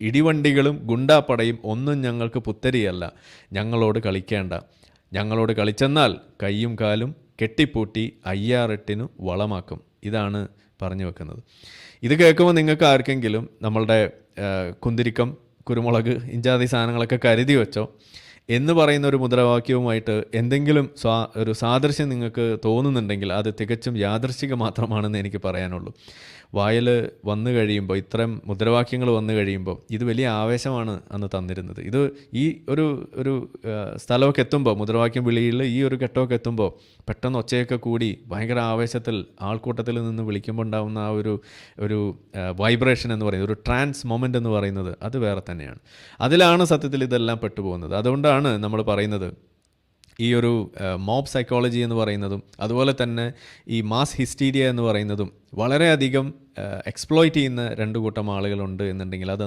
ഇടിവണ്ടികളും ഗുണ്ടാപ്പടയും ഒന്നും ഞങ്ങൾക്ക് പുത്തരിയല്ല. ഞങ്ങളോട് കളിക്കേണ്ട. ഞങ്ങളോട് കളിച്ചെന്നാൽ കൈയും കാലും കെട്ടിപ്പൂട്ടി അയ്യാറെട്ടിനു വളമാക്കും. ഇതാണ് പറഞ്ഞു വെക്കുന്നത്. ഇത് കേൾക്കുമ്പോൾ നിങ്ങൾക്ക് ആർക്കെങ്കിലും നമ്മളുടെ കുന്തിരിക്കം കുരുമുളക് ഇഞ്ചാതി സാധനങ്ങളൊക്കെ കരുതി വെച്ചോ? എന്ന് പറയുന്ന ഒരു മുദ്രാവാക്യവുമായിട്ട് എന്തെങ്കിലും സ്വാ ഒരു സാദൃശ്യം നിങ്ങൾക്ക് തോന്നുന്നുണ്ടെങ്കിൽ അത് തികച്ചും യാദൃശ്ചിക മാത്രമാണെന്ന് എനിക്ക് പറയാനുള്ളൂ. വായിൽ വന്നു കഴിയുമ്പോൾ ഇത്തരം മുദ്രാവാക്യങ്ങൾ വന്നു കഴിയുമ്പോൾ ഇത് വലിയ ആവേശമാണ് അന്ന് തന്നിരുന്നത്. ഇത് ഈ ഒരു ഒരു സ്ഥലമൊക്കെ എത്തുമ്പോൾ മുദ്രാവാക്യം വിളിയിൽ ഈ ഒരു ഘട്ടമൊക്കെ എത്തുമ്പോൾ പെട്ടെന്ന് ഒച്ചയൊക്കെ കൂടി ഭയങ്കര ആവേശത്തിൽ ആൾക്കൂട്ടത്തിൽ നിന്ന് വിളിക്കുമ്പോൾ ഉണ്ടാകുന്ന ആ ഒരു ഒരു വൈബ്രേഷൻ എന്ന് പറയുന്നത് ഒരു ട്രാൻസ് മൊമെന്റ് എന്ന് പറയുന്നത് അത് വേറെ തന്നെയാണ്. അതിലാണ് സത്യത്തിൽ ഇതെല്ലാം പെട്ടുപോകുന്നത്. അതുകൊണ്ടാണ് നമ്മൾ പറയുന്നത്. ഈ ഒരു മോബ് സൈക്കോളജി എന്ന് പറയുന്നതും അതുപോലെ തന്നെ ഈ മാസ് ഹിസ്റ്റീരിയ എന്ന് പറയുന്നതും വളരെയധികം എക്സ്പ്ലോയിറ്റ് ചെയ്യുന്ന രണ്ട് കൂട്ടം ആളുകളുണ്ട് എന്നുണ്ടെങ്കിൽ അതൊന്നും